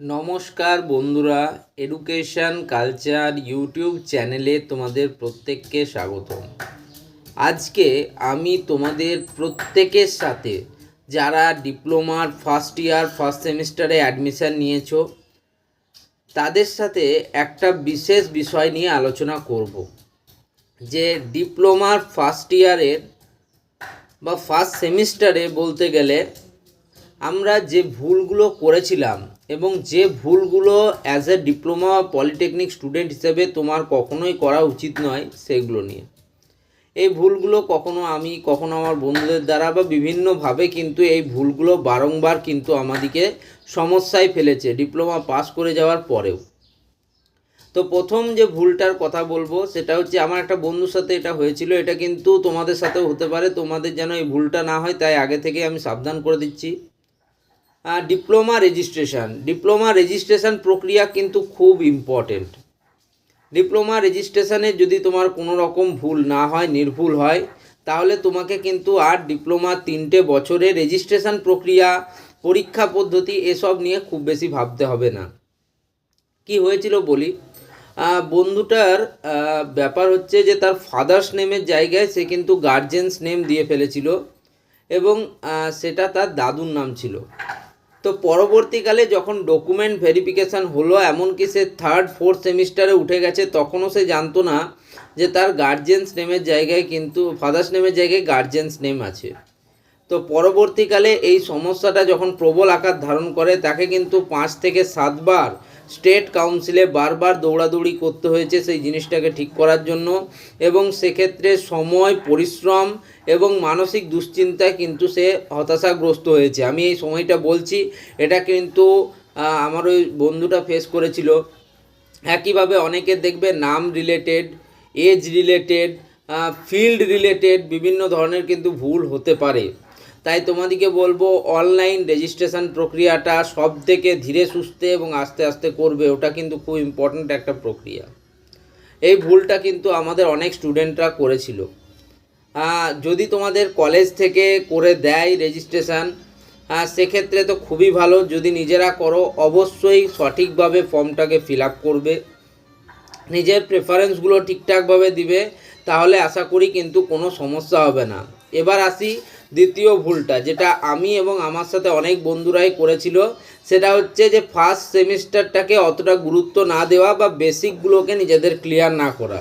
নমস্কার বন্ধুরা education culture YouTube চ্যানেলে তোমাদের প্রত্যেককে স্বাগতম। আজকে আমি তোমাদের প্রত্যেকের সাথে যারা ডিপ্লোমার ফার্স্ট ইয়ার, ফার্স্ট সেমিস্টারে অ্যাডমিশান নিয়েছো, তাদের সাথে একটা বিশেষ বিষয় নিয়ে আলোচনা করব। যে ডিপ্লোমার ফার্স্ট ইয়ারের বা ফার্স্ট সেমিস্টারে বলতে গেলে আমরা যে ভুলগুলো করেছিলাম এবং যে ভুলগুলো as a diploma polytechnic student হিসেবে তোমার কখনোই করা উচিত নয়, সেগুলো নিয়ে। এই ভুলগুলো কখনো আমি, কখনো আমার বন্ধুদের দ্বারা বা বিভিন্নভাবে কিন্তু এই ভুলগুলো বারংবার কিন্তু আমাদেরকে সমস্যায় ফেলেছে ডিপ্লোমা পাস করে যাওয়ার পরেও। তো প্রথম যে ভুলটার কথা বলব, সেটা হচ্ছে আমার একটা বন্ধুর সাথে এটা হয়েছিল, এটা কিন্তু তোমাদের সাথেও হতে পারে, তোমাদের যেন এই ভুলটা না হয়, তাই আগে থেকে আমি সাবধান করে দিচ্ছি। ডিপ্লোমা রেজিস্ট্রেশন ডিপ্লোমা রেজিস্ট্রেশন প্রক্রিয়া কিন্তু খুব ইম্পর্টেন্ট ডিপ্লোমা রেজিস্ট্রেশনে যদি তোমার কোনো রকম ভুল না হয়, নির্ভুল হয়, তাহলে তোমাকে কিন্তু আর ডিপ্লোমা তিনটে বছরে রেজিস্ট্রেশন প্রক্রিয়া, পরীক্ষা পদ্ধতি এসব নিয়ে খুব বেশি ভাবতে হবে না। কি হয়েছিল বলি? বন্ধুটার ব্যাপার হচ্ছে যে তার ফাদার্স নেমের জায়গায় সে কিন্তু গার্জেন্স নেম দিয়ে ফেলেছিল এবং সেটা তার দাদুর নাম ছিল। তো পরবর্তীকালে যখন ডকুমেন্ট ভেরিফিকেশান হলো, এমনকি সে থার্ড ফোর্থ সেমিস্টারে উঠে গেছে, তখনও সে জানতো না যে তার গার্জেন্স নেমের জায়গায় কিন্তু ফাদার্স নেমের জায়গায় গার্জেন্স নেম আছে। তো পরবর্তীকালে এই সমস্যাটা যখন প্রবল আকার ধারণ করে, তাকে কিন্তু পাঁচ থেকে সাতবার স্টেট কাউন্সিলে বারবার দৌড়াদৌড়ি করতে হয়েছে সেই জিনিসটাকে ঠিক করার জন্য এবং সেক্ষেত্রে সময়, পরিশ্রম এবং মানসিক দুশ্চিন্তায় কিন্তু সে হতাশাগ্রস্ত হয়েছে। আমি এই সময়টা বলছি, এটা কিন্তু আমার ওই বন্ধুটা ফেস করেছিল। একইভাবে অনেকে দেখবে নাম related age related field related বিভিন্ন ধরনের কিন্তু ভুল হতে পারে। তাই তোমাদেরকে বলব অনলাইন রেজিস্ট্রেশন প্রক্রিয়াটা সব থেকে ধীরে সুস্থে এবং আস্তে আস্তে করবে, ওটা কিন্তু খুব ইম্পর্ট্যান্ট একটা প্রক্রিয়া। এই ভুলটা কিন্তু আমাদের অনেক স্টুডেন্টরা করেছিল। যদি তোমাদের কলেজ থেকে করে দেয় রেজিস্ট্রেশন সেক্ষেত্রে তো খুবই ভালো, যদি নিজেরা করো, অবশ্যই সঠিকভাবে ফর্মটাকে ফিল আপ করবে। নিজের প্রেফারেন্সগুলো ঠিকঠাকভাবে দিবে, তাহলে আশা করি কিন্তু কোনো সমস্যা হবে না। এবার আসি দ্বিতীয় ভুলটা, যেটা আমি এবং আমার সাথে অনেক বন্ধুরাই করেছিল, সেটা হচ্ছে যে ফার্স্ট সেমিস্টারটাকে অতটা গুরুত্ব না দেওয়া বা বেসিকগুলোকে নিজেদের ক্লিয়ার না করা।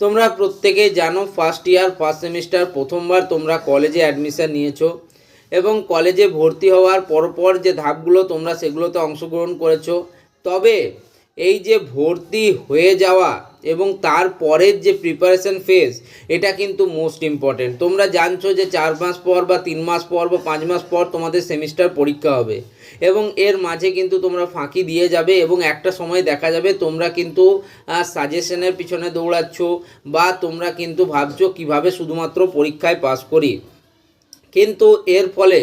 তোমরা প্রত্যেকেই জানো ফার্স্ট ইয়ার ফার্স্ট সেমিস্টার প্রথমবার তোমরা কলেজে অ্যাডমিশন নিয়েছো এবং কলেজে ভর্তি হওয়ার পরপর যে ধাপগুলো তোমরা সেগুলোতে অংশগ্রহণ করেছ, তবে এই যে ভর্তি হয়ে যাওয়া এবং তারপরের যে প্রিপারেশন ফেজ এটা কিন্তু মোস্ট ইম্পর্টেন্ট তোমরা জানছো যে চার মাস পর বা তিন মাস পর বা পাঁচ মাস পর তোমাদের সেমিস্টার পরীক্ষা হবে। এবং এর মাঝে কিন্তু তোমরা ফাঁকি দিয়ে যাবে এবং একটা সময় দেখা যাবে তোমরা কিন্তু সাজেশনের পিছনে দৌড়াচ্ছ বা তোমরা কিন্তু ভাবছ কীভাবে শুধুমাত্র পরীক্ষায় পাস করি। কিন্তু এর ফলে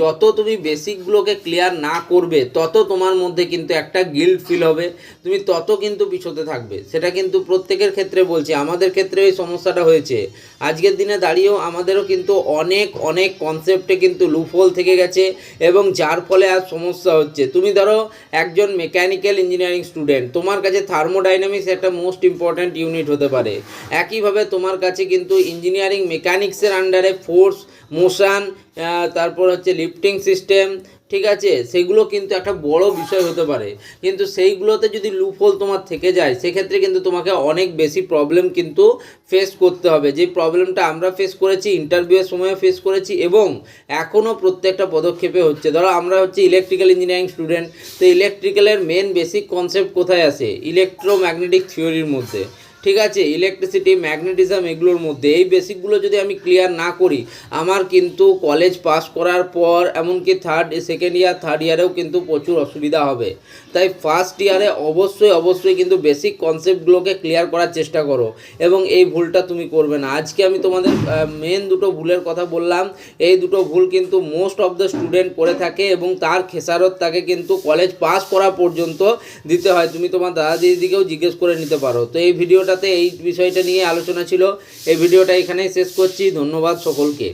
যত তুমি বেসিকগুলোকে ক্লিয়ার না করবে, তত তোমার মধ্যে কিন্তু একটা গিল্ড ফিল হবে। তুমি তত কিন্তু পিছোতে থাকবে। সেটা কিন্তু প্রত্যেকের ক্ষেত্রে বলছি। আমাদের ক্ষেত্রে এই সমস্যাটা হয়েছে। আজকের দিনে দাঁড়িয়েও আমাদেরও কিন্তু অনেক অনেক কনসেপ্টে কিন্তু লুফল থেকে গেছে এবং যার ফলে আর সমস্যা হচ্ছে। তুমি ধরো, একজন মেকানিক্যাল ইঞ্জিনিয়ারিং স্টুডেন্ট তোমার কাছে থার্মোডাইনামিক্স একটা মোস্ট ইম্পর্ট্যান্ট ইউনিট হতে পারে। একইভাবে তোমার কাছে কিন্তু ইঞ্জিনিয়ারিং মেকানিক্সের আন্ডারে ফোর্স মোশন তারপর হচ্ছে লিফটিং সিস্টেম ঠিক আছে? সেগুলো কিন্তু একটা বড় বিষয় হতে পারে। কিন্তু সেইগুলোতে যদি লুফল তোমার থেকে যায়, সেক্ষেত্রে কিন্তু তোমাকে অনেক বেশি প্রবলেম কিন্তু ফেস করতে হবে। যে প্রবলেমটা আমরা ফেস করেছি ইন্টারভিউয়ের সময় ফেস করেছি এবং এখনও প্রত্যেকটা পদক্ষেপে হচ্ছে। ধরো আমরা হচ্ছে ইলেকট্রিক্যাল ইঞ্জিনিয়ারিং স্টুডেন্ট তো ইলেকট্রিক্যালের মেন বেসিক কনসেপ্ট কোথায় আসে ইলেকট্রোম্যাগনেটিক থিওরির মধ্যে। ঠিক আছে ইলেকট্রিসিটি ম্যাগনেটিজম এগুলোর মধ্যে। এই বেসিকগুলো যদি আমি ক্লিয়ার না করি, আমার কিন্তু কলেজ পাস করার পর, এমনকি থার্ড সেকেন্ড ইয়ার থার্ড ইয়ারেও কিন্তু প্রচুর অসুবিধা হবে। তাই ফার্স্ট ইয়ারে অবশ্যই অবশ্যই কিন্তু বেসিক কনসেপ্টগুলোকে ক্লিয়ার করার চেষ্টা করো। এবং এই ভুলটা তুমি করবে না। আজকে আমি তোমাদের মেন দুটো ভুলের কথা বললাম। এই দুটো ভুল কিন্তু মোস্ট অফ দ্য স্টুডেন্ট করে থাকে এবং তার খেসারত তাকে কিন্তু কলেজ পাস করা পর্যন্ত দিতে হয়। তুমি তোমার দাদা দিদিকেও জিজ্ঞেস করে নিতে পারো। তো এই ভিডিওটাতে এই বিষয়টা নিয়ে আলোচনা ছিল। এই ভিডিওটা এখানেই শেষ করছি। ধন্যবাদ সকলকে।